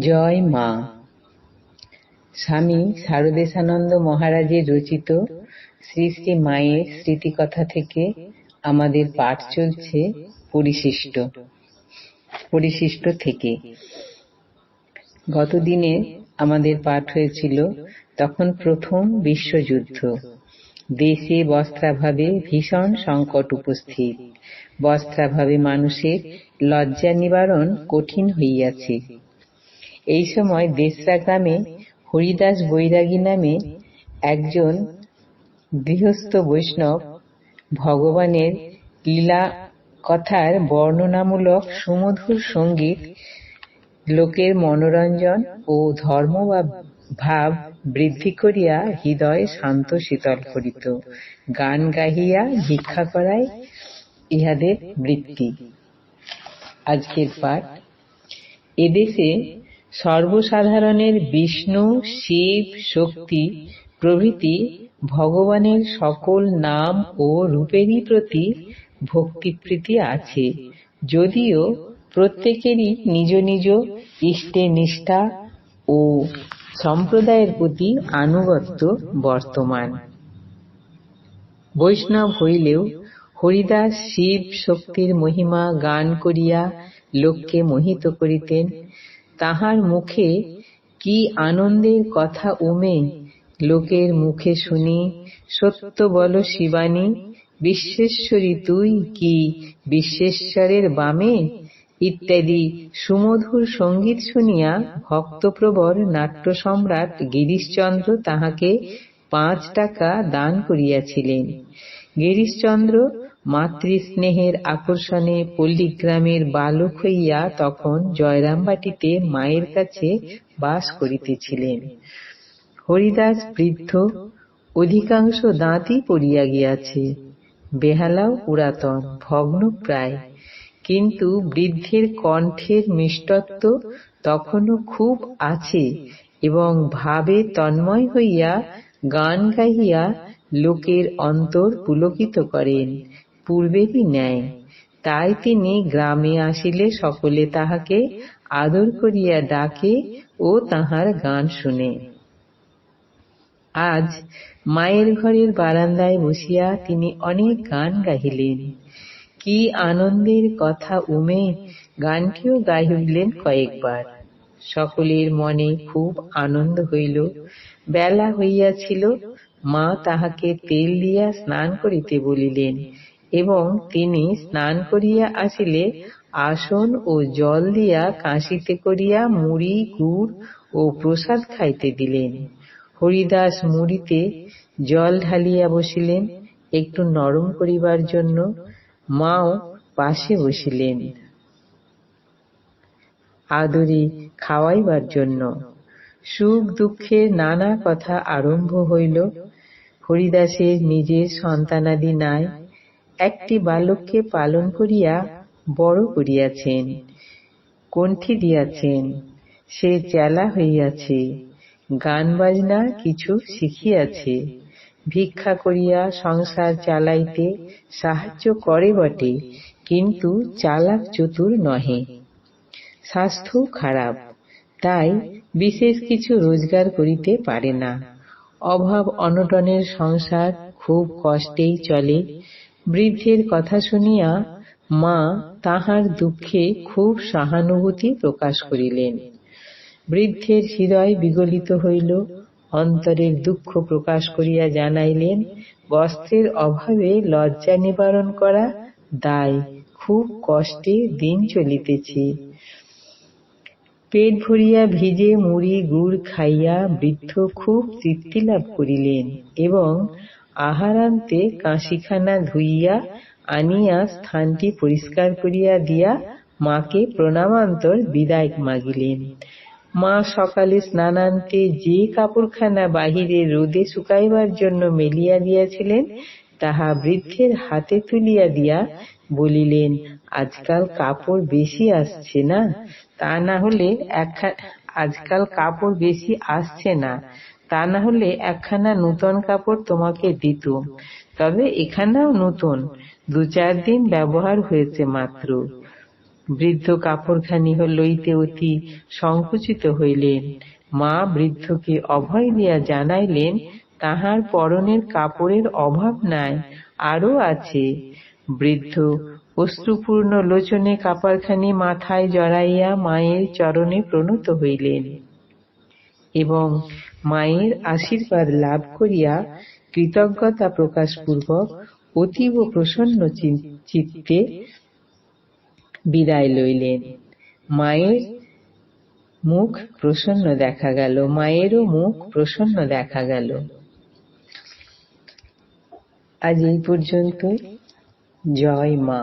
জয় মা। স্বামী শারদেশানন্দ মহারাজের রচিত শ্রী শ্রী মায়ের স্মৃতিকথা থেকে আমাদের পাঠ চলছে পরিশিষ্ট। পরিশিষ্ট থেকে। গতদিনে আমাদের পাঠ হয়েছিল তখন প্রথম বিশ্বযুদ্ধ। দেশে বস্ত্রাভাবে ভীষণ সংকট উপস্থিত। বস্ত্রাভাবে মানুষের লজ্জা নিবারণ কঠিন হইয়াছে। এই সময় দেশরা গ্রামে হরিদাস বৈরাগী নামে একজন গৃহস্থ বৈষ্ণব ভগবানের লীলা কথার বর্ণনামূলক সুমধুর সংগীত, লোকের মনোরঞ্জন ও ধর্ম বা ভাব বৃদ্ধি করিয়া হৃদয় শান্ত শীতল করিত। গান গাহিয়া ভিক্ষা করাই ইহাদের বৃত্তি। আজকের পাঠ। এদেশে সর্বসাধারণের বিষ্ণু, শিব, শক্তি, প্রভৃতি ভগবানের সকল নাম ও রূপেরই প্রতি ভক্তিপ্রীতি আছে। যদিও প্রত্যেকেরই নিজ নিজ ইষ্টে নিষ্ঠা ও সম্প্রদায়ের প্রতি আনুগত্য বর্তমান। বৈষ্ণব হইলেও হরিদাস শিব শক্তির মহিমা গান করিয়া লোককে মোহিত করিতেন। তাহার মুখে কি আনন্দের কথা উমে? লোকের মুখে শুনি, সত্য বল শিবানী, বিশ্বেশ্বরী তুই কি বিশ্বেশ্বরের বামে? ইত্যাদি সুমধুর সংগীত শুনিয়া ভক্তপ্রবর নাট্য সম্রাট গিরিশচন্দ্র তাহাকে পাঁচ টাকা দান করিয়াছিলেন। গিরিশচন্দ্র মাতৃস্নেহের আকর্ষণে পল্লীগ্রামের বালক হইয়া তখন জয়রামবাটিতে মায়ের কাছে বাস করিতেছিলেন। হরিদাস বৃদ্ধ অধিকাংশ দাঁতই পড়িয়া গিয়াছে, বেহালাও পুরাতন, ভগ্ন প্রায়। কিন্তু বৃদ্ধের কণ্ঠের মিষ্টত্ব তখনও খুব আছে এবং ভাবে তন্ময় হইয়া গান গাহিয়া লোকের অন্তর পুলকিত করেন। পূর্বেরই ন্যায়। তাই তিনি গ্রামে আসিলে সকলে তাহাকে আদর করিয়া ডাকে ও তাহার গান শুনে। আজ মায়ের ঘরের বারান্দায় বসিয়া তিনি অনেক গান গাহিলেন। কি আনন্দের কথা উমে, গানটিও গাহিলেন কয়েকবার। সকলের মনে খুব আনন্দ হইল। বেলা হইয়াছিল, মা তাহাকে তেল দিয়া স্নান করিতে বলিলেন এবং তিনি স্নান করিয়া আসিলে আসন ও জল দিয়া কাশিতে করিয়া মুড়ি গুড় ও প্রসাদ খাইতে দিলেন। হরিদাস মুড়িতে জল ঢালিয়া বসিলেন একটু নরম করিবার জন্য মাও পাশে বসিলেন। আদরে খাওয়াইবার জন্য। সুখ দুঃখের নানা কথা আরম্ভ হইল। হরিদাসের নিজের সন্তানাদি নাই। একটি বালককে পালন করিয়া বড় করিয়াছেন, কণ্ঠি দিয়াছেন, সে চেলা হইয়াছে, গান বাজনা কিছু শিখিয়াছে, ভিক্ষা করিয়া সংসার চালাইতে সাহায্য করে বটে, কিন্তু চালাক চতুর নহে। স্বাস্থ্য খারাপ, তাই বিশেষ কিছু রোজগার করিতে পারে না। অভাব অনটনের সংসার খুব কষ্টেই চলে বৃদ্ধের কথা শুনিয়া মা তাহার দুঃখে খুব সহানুভূতি প্রকাশ করিলেন। বৃদ্ধের হৃদয় বিগলিত হইল, অন্তরের দুঃখ প্রকাশ করিয়া জানাইলেন, বস্ত্রের অভাবে লজ্জা নিবারণ করা দায়, খুব কষ্টে দিন চলিতেছে। পেট ভরিয়া ভিজে মুড়ি, গুড় খাইয়া বৃদ্ধ খুব তৃপ্তি লাভ করিলেন এবং আহারান্তে কাশিখানা ধুইয়া আনিয়া স্থানটি পরিষ্কার করিয়া দিয়া মাকে প্রণামান্তর বিদায় মাগিলেন। মা সকালে স্নানান্তে যে কাপড়খানা বাহিরে রোদে শুকাইবার জন্য মেলিয়া দিয়াছিলেন, তাহা বৃদ্ধের হাতে তুলিয়া দিয়া বলিলেন, আজকাল কাপড় বেশি আসছে না? তা না হলে আজকাল কাপড় বেশি আসছে না। তা না হলে একখানা নূতন কাপড় তোমাকে দিত। তবে এখানেও নূতন। দু চার দিন ব্যবহার হয়েছে মাত্র। বৃদ্ধ কাপড়খানি লইতে অতি সংকুচিত হইলেন। মা বৃদ্ধকে অভয় দিয়া জানাইলেন, তাহার পরনের কাপড়ের অভাব নাই, আরও আছে। বৃদ্ধ অশ্রুপূর্ণ লোচনে কাপড়খানি মাথায় জড়াইয়া মায়ের চরণে প্রণত হইলেন এবং মায়ের আশীর্বাদ লাভ করিয়া কৃতজ্ঞতা প্রকাশপূর্বক অতীব প্রসন্ন চিত্তে বিদায় লইলেন। মায়ের মুখ প্রসন্ন দেখা গেল, মায়েরও মুখ প্রসন্ন দেখা গেল। আজ এই পর্যন্ত জয় মা।